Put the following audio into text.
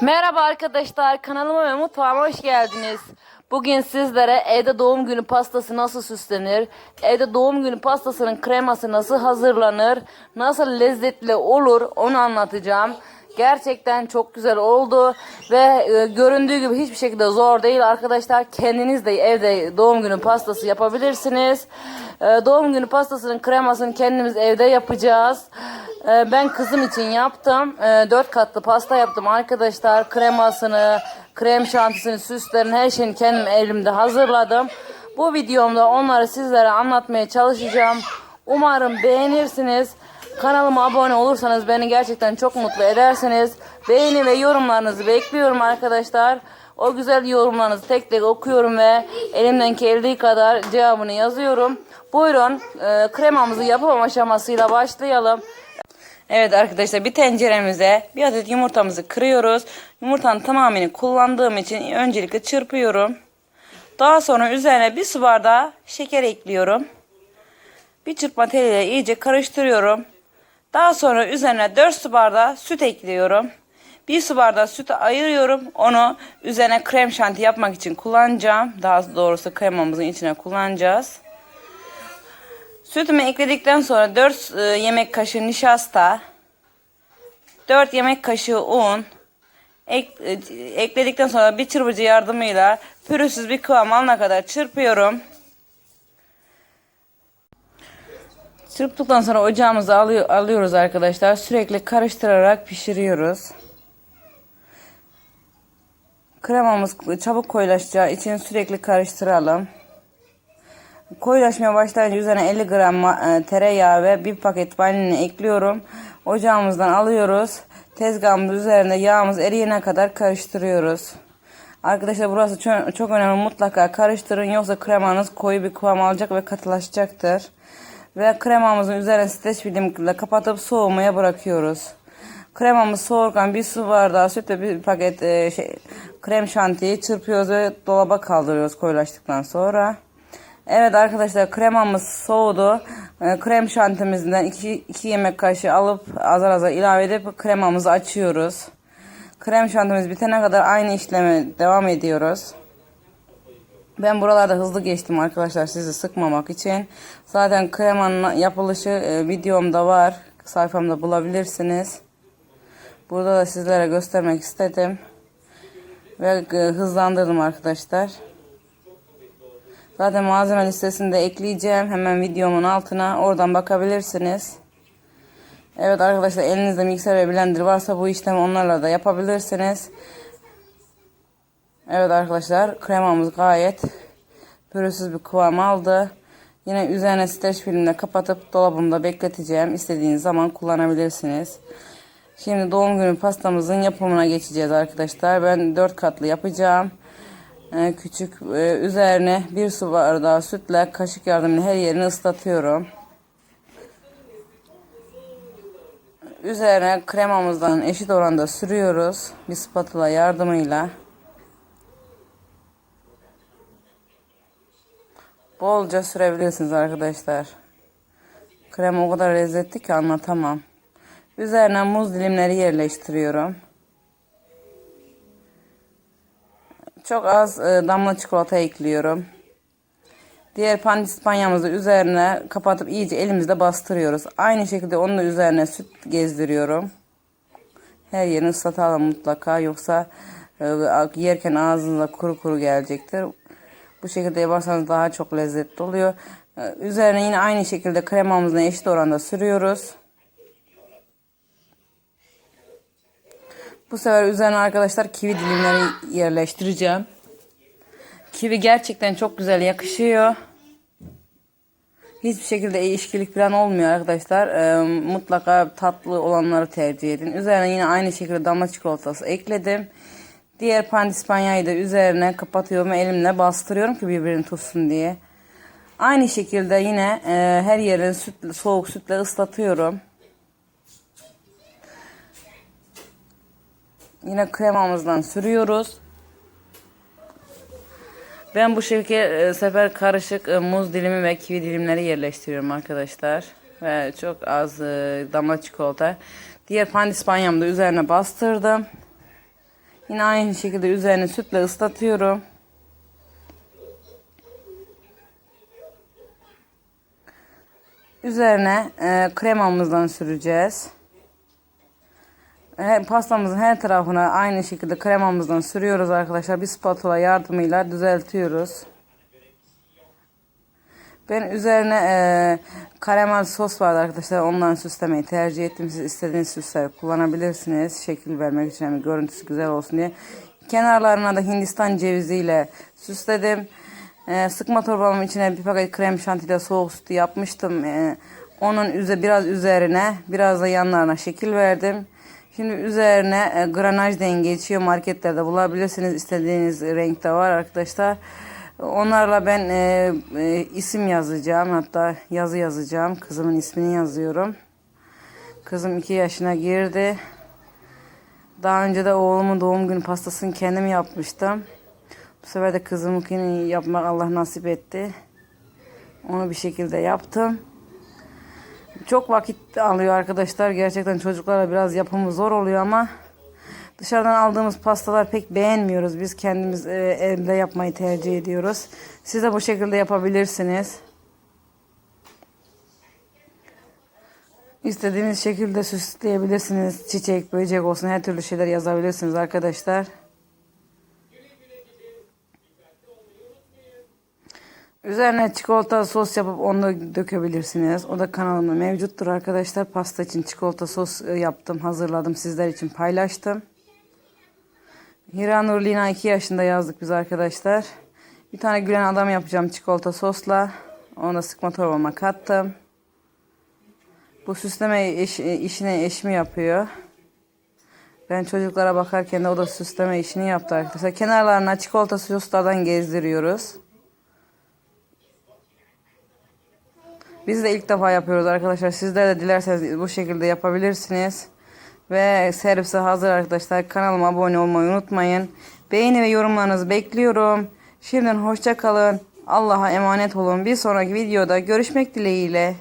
Merhaba arkadaşlar kanalıma ve mutfağıma hoş geldiniz. Bugün sizlere evde doğum günü pastası nasıl süslenir, evde doğum günü pastasının kreması nasıl hazırlanır, nasıl lezzetli olur onu anlatacağım. Gerçekten çok güzel oldu ve e, göründüğü gibi hiçbir şekilde zor değil arkadaşlar. Kendiniz de evde doğum günü pastası yapabilirsiniz. E, doğum günü pastasının kremasını kendimiz evde yapacağız. E, ben kızım için yaptım. E, 4 katlı pasta yaptım arkadaşlar. Kremasını, krem şantisini, süslerini her şeyini kendim elimde hazırladım. Bu videomda onları sizlere anlatmaya çalışacağım. Umarım beğenirsiniz. Kanalıma abone olursanız beni gerçekten çok mutlu edersiniz. Beğeni ve yorumlarınızı bekliyorum arkadaşlar. O güzel yorumlarınızı tek tek okuyorum ve elimden geldiği kadar cevabını yazıyorum. Buyurun e, kremamızı yapım aşamasıyla başlayalım. Evet arkadaşlar bir tenceremize bir adet yumurtamızı kırıyoruz. Yumurtanın tamamını kullandığım için öncelikle çırpıyorum. Daha sonra üzerine bir su bardağı şeker ekliyorum. Bir çırpma teliyle iyice karıştırıyorum. Daha sonra üzerine 4 su bardağı süt ekliyorum. 1 su bardağı sütü ayırıyorum. Onu üzerine krem şanti yapmak için kullanacağım. Daha doğrusu kremamızın içine kullanacağız. Sütümü ekledikten sonra 4 e, yemek kaşığı nişasta, 4 yemek kaşığı un, ek, e, ekledikten sonra bir çırpıcı yardımıyla pürüzsüz bir kıvam alana kadar çırpıyorum. Çırptıktan sonra ocağımıza alıyor, alıyoruz arkadaşlar. Sürekli karıştırarak pişiriyoruz. Kremamız çabuk koyulaşacağı için sürekli karıştıralım. Koyulaşmaya başlayınca üzerine 50 gram e, tereyağı ve bir paket vanilini ekliyorum. Ocağımızdan alıyoruz. Tezgahımız üzerinde yağımız eriyene kadar karıştırıyoruz. Arkadaşlar burası çok, önemli. Mutlaka karıştırın yoksa kremanız koyu bir kıvam alacak ve katılaşacaktır. Ve kremamızın üzerine streç filmle kapatıp soğumaya bırakıyoruz. Kremamız soğurken bir su bardağı süt ve bir paket e, şey, krem şantiyi çırpıyoruz ve dolaba kaldırıyoruz koyulaştıktan sonra. Evet arkadaşlar kremamız soğudu. E, krem şantimizden 2 yemek kaşığı alıp azar azar ilave edip kremamızı açıyoruz. Krem şantimiz bitene kadar aynı işleme devam ediyoruz. Ben buralarda hızlı geçtim arkadaşlar sizi sıkmamak için. Zaten kremanın yapılışı e, videomda var. Sayfamda bulabilirsiniz. Burada da sizlere göstermek istedim. Ve e, hızlandırdım arkadaşlar. Zaten malzeme listesini de ekleyeceğim. Hemen videomun altına. Oradan bakabilirsiniz. Evet arkadaşlar elinizde mikser ve blender varsa bu işlemi onlarla da yapabilirsiniz. Evet arkadaşlar kremamız gayet pürüzsüz bir kıvam aldı. Yine üzerine streç filmle kapatıp dolabımda bekleteceğim. İstediğiniz zaman kullanabilirsiniz. Şimdi doğum günü pastamızın yapımına geçeceğiz arkadaşlar. Ben 4 katlı yapacağım. Ee, küçük e, üzerine bir su bardağı sütle kaşık yardımıyla her yerini ıslatıyorum. Üzerine kremamızdan eşit oranda sürüyoruz. Bir spatula yardımıyla. Bolca sürebilirsiniz arkadaşlar. Krem o kadar lezzetli ki anlatamam. Üzerine muz dilimleri yerleştiriyorum. Çok az e, damla çikolata ekliyorum. Diğer pandispanyamızı üzerine kapatıp iyice elimizde bastırıyoruz. Aynı şekilde onun da üzerine süt gezdiriyorum. Her yerini ıslatalım mutlaka yoksa e, yerken ağzınıza kuru kuru gelecektir. Bu şekilde yaparsanız daha çok lezzetli oluyor. E, üzerine yine aynı şekilde kremamızı eşit oranda sürüyoruz. Bu sefer üzerine arkadaşlar kivi dilimleri yerleştireceğim. Kivi gerçekten çok güzel yakışıyor. Hiçbir şekilde ilişkilik falan olmuyor arkadaşlar. Ee, mutlaka tatlı olanları tercih edin. Üzerine yine aynı şekilde damla çikolatası ekledim. Diğer pandispanyayı da üzerine kapatıyorum elimle bastırıyorum ki birbirini tutsun diye. Aynı şekilde yine e, her yerini sütle, soğuk sütle ıslatıyorum. Yine kremamızdan sürüyoruz. Ben bu şekilde sefer karışık e, muz dilimi ve kivi dilimleri yerleştiriyorum arkadaşlar. Ve çok az e, damla çikolata. Diğer pandispanyamı da üzerine bastırdım. Yine aynı şekilde üzerini sütle ıslatıyorum. Üzerine e, kremamızdan süreceğiz. Pastamızın her tarafına aynı şekilde kremamızdan sürüyoruz arkadaşlar. Bir spatula yardımıyla düzeltiyoruz. Ben üzerine e, karamel sos vardı arkadaşlar. Ondan süslemeyi tercih ettim. Siz istediğiniz süsler kullanabilirsiniz. Şekil vermek için hem görüntüsü güzel olsun diye. Kenarlarına da Hindistan ceviziyle süsledim. E, sıkma torbamın içine bir paket krem şantiyle soğuk sütü yapmıştım. E, onun üze biraz üzerine biraz da yanlarına şekil verdim. Şimdi üzerine e, granaj dengi geçiyor. Marketlerde bulabilirsiniz. İstediğiniz renkte var arkadaşlar. Onlarla ben e, e, isim yazacağım. Hatta yazı yazacağım. Kızımın ismini yazıyorum. Kızım 2 yaşına girdi. Daha önce de oğlumun doğum günü pastasını kendim yapmıştım. Bu sefer de kızımınkini yapmak Allah nasip etti. Onu bir şekilde yaptım. Çok vakit alıyor arkadaşlar. Gerçekten çocuklara biraz yapımı zor oluyor ama dışarıdan aldığımız pastalar pek beğenmiyoruz. Biz kendimiz e, evde yapmayı tercih ediyoruz. Siz de bu şekilde yapabilirsiniz. İstediğiniz şekilde süsleyebilirsiniz. Çiçek, böcek olsun her türlü şeyler yazabilirsiniz arkadaşlar. Üzerine çikolata sos yapıp onu da dökebilirsiniz. O da kanalımda mevcuttur arkadaşlar. Pasta için çikolata sos e, yaptım, hazırladım. Sizler için paylaştım. Hira Nur Lina 2 yaşında yazdık biz arkadaşlar. Bir tane gülen adam yapacağım çikolata sosla. Onu da sıkma torbama kattım. Bu süsleme iş, işini eşimi yapıyor. Ben çocuklara bakarken de o da süsleme işini yaptı arkadaşlar. Kenarlarına çikolata soslardan gezdiriyoruz. Biz de ilk defa yapıyoruz arkadaşlar. Sizler de dilerseniz bu şekilde yapabilirsiniz. Ve servise hazır arkadaşlar. Kanalıma abone olmayı unutmayın. Beğeni ve yorumlarınızı bekliyorum. Şimdiden hoşça kalın. Allah'a emanet olun. Bir sonraki videoda görüşmek dileğiyle.